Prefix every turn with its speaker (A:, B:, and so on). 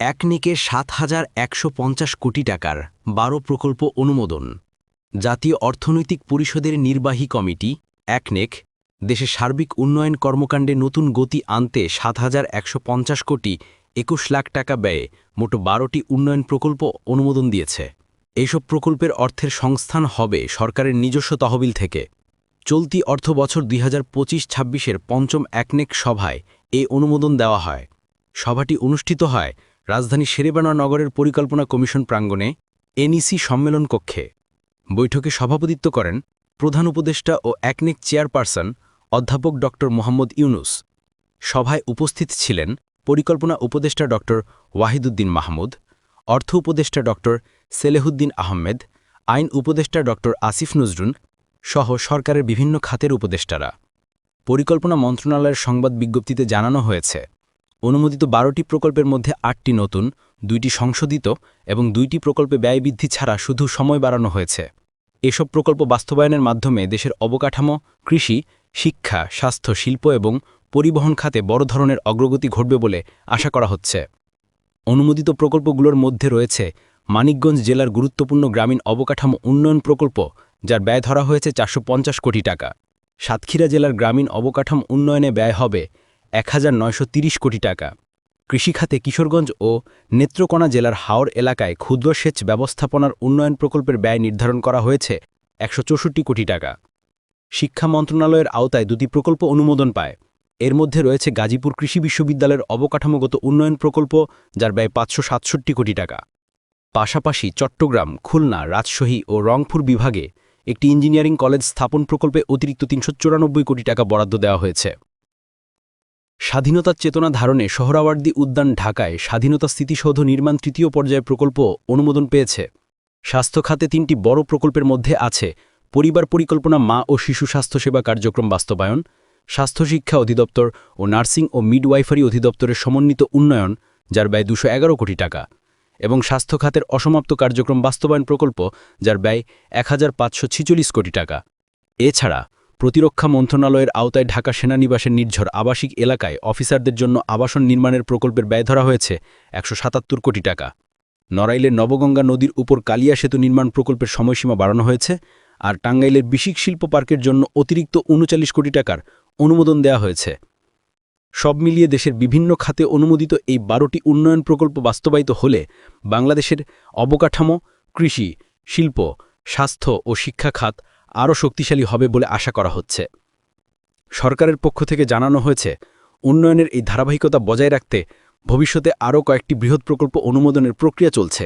A: একনিকে সাত হাজার একশো পঞ্চাশ কোটি টাকার বারো প্রকল্প অনুমোদন। জাতীয় অর্থনৈতিক পরিষদের নির্বাহী কমিটি, একনেক, দেশে সার্বিক উন্নয়ন কর্মকাণ্ডে নতুন গতি আনতে সাত হাজার একশো পঞ্চাশ কোটি একুশ লাখ টাকা ব্যয়ে মোট বারোটি উন্নয়ন প্রকল্প অনুমোদন দিয়েছে। এইসব প্রকল্পের অর্থের সংস্থান হবে সরকারের নিজস্ব তহবিল থেকে। চলতি অর্থ বছর দুই হাজার পঁচিশ ছাব্বিশের পঞ্চম একনেক সভায় এ অনুমোদন দেওয়া হয়। সভাটি অনুষ্ঠিত হয় রাজধানী শেরেবানা নগরের পরিকল্পনা কমিশন প্রাঙ্গণে এনইসি সম্মেলন কক্ষে বৈঠকে সভাপতিত্ব করেন প্রধান উপদেষ্টা ও একনেক চেয়ারপারসন অধ্যাপক ড. মোহাম্মদ ইউনুস। সভায় উপস্থিত ছিলেন পরিকল্পনা উপদেষ্টা ড. ওয়াহিদুদ্দিন মাহমুদ, অর্থ উপদেষ্টা ড. সেলেহুদ্দিন আহমেদ, আইন উপদেষ্টা ড. আসিফ নজরুল সহ সরকারের বিভিন্ন খাতের উপদেষ্টারা। পরিকল্পনা মন্ত্রণালয়ের সংবাদ বিজ্ঞপ্তিতে জানানো হয়েছে অনুমোদিত বারোটি প্রকল্পের মধ্যে আটটি নতুন, দুইটি সংশোধিত এবং দুইটি প্রকল্পে ব্যয় বৃদ্ধি ছাড়া শুধু সময় বাড়ানো হয়েছে। এসব প্রকল্প বাস্তবায়নের মাধ্যমে দেশের অবকাঠামো, কৃষি, শিক্ষা, স্বাস্থ্য, শিল্প এবং পরিবহন খাতে বড় ধরনের অগ্রগতি ঘটবে বলে আশা করা হচ্ছে। অনুমোদিত প্রকল্পগুলোর মধ্যে রয়েছে মানিকগঞ্জ জেলার গুরুত্বপূর্ণ গ্রামীণ অবকাঠামো উন্নয়ন প্রকল্প, যার ব্যয় ধরা হয়েছে চারশো পঞ্চাশ কোটি টাকা। সাতক্ষীরা জেলার গ্রামীণ অবকাঠামো উন্নয়নে ব্যয় হবে এক কোটি টাকা। কৃষিখাতে কিশোরগঞ্জ ও নেত্রকোনা জেলার হাওড় এলাকায় ক্ষুদ্র সেচ ব্যবস্থাপনার উন্নয়ন প্রকল্পের ব্যয় নির্ধারণ করা হয়েছে একশো চৌষট্টি কোটি টাকা। শিক্ষা মন্ত্রণালয়ের আওতায় দুটি প্রকল্প অনুমোদন পায়। এর মধ্যে রয়েছে গাজীপুর কৃষি বিশ্ববিদ্যালয়ের অবকাঠামোগত উন্নয়ন প্রকল্প, যার ব্যয় পাঁচশো সাতষট্টি কোটি টাকা। পাশাপাশি চট্টগ্রাম, খুলনা, রাজশাহী ও রংপুর বিভাগে একটি ইঞ্জিনিয়ারিং কলেজ স্থাপন প্রকল্পে অতিরিক্ত তিনশো চুরানব্বই কোটি টাকা বরাদ্দ দেওয়া হয়েছে। স্বাধীনতার চেতনা ধারণে সোহরাওয়ার্দী উদ্যান ঢাকায় স্বাধীনতা স্মৃতিসৌধ নির্মাণ তৃতীয় পর্যায়ে প্রকল্প অনুমোদন পেয়েছে। স্বাস্থ্য খাতে তিনটি বড় প্রকল্পের মধ্যে আছে পরিবার পরিকল্পনা মা ও শিশু স্বাস্থ্যসেবা কার্যক্রম বাস্তবায়ন, স্বাস্থ্য শিক্ষা অধিদপ্তর ও নার্সিং ও মিডওয়াইফারি অধিদপ্তরের সমন্বিত উন্নয়ন, যার ব্যয় দুশো কোটি টাকা, এবং স্বাস্থ্য খাতের অসমাপ্ত কার্যক্রম বাস্তবায়ন প্রকল্প, যার ব্যয় এক হাজার পাঁচশো ছেচল্লিশ কোটি টাকা। এছাড়া প্রতিরক্ষা মন্ত্রণালয়ের আওতায় ঢাকা সেনানিবাসের নির্ঝর আবাসিক এলাকায় অফিসারদের জন্য আবাসন নির্মাণের প্রকল্পের ব্যয় ধরা হয়েছে একশো সাতাত্তর কোটি টাকা। নড়াইলের নবগঙ্গা নদীর উপর কালিয়া সেতু নির্মাণ প্রকল্পের সময়সীমা বাড়ানো হয়েছে আর টাঙ্গাইলের বিশিক শিল্প পার্কের জন্য অতিরিক্ত উনচাল্লিশ কোটি টাকার অনুমোদন দেওয়া হয়েছে। সব মিলিয়ে দেশের বিভিন্ন খাতে অনুমোদিত এই বারোটি উন্নয়ন প্রকল্প বাস্তবায়িত হলে বাংলাদেশের অবকাঠামো, কৃষি, শিল্প, স্বাস্থ্য ও শিক্ষা খাত আরও শক্তিশালী হবে বলে আশা করা হচ্ছে। সরকারের পক্ষ থেকে জানানো হয়েছে, উন্নয়নের এই ধারাবাহিকতা বজায় রাখতে ভবিষ্যতে আরও কয়েকটি বৃহৎ প্রকল্প অনুমোদনের প্রক্রিয়া চলছে।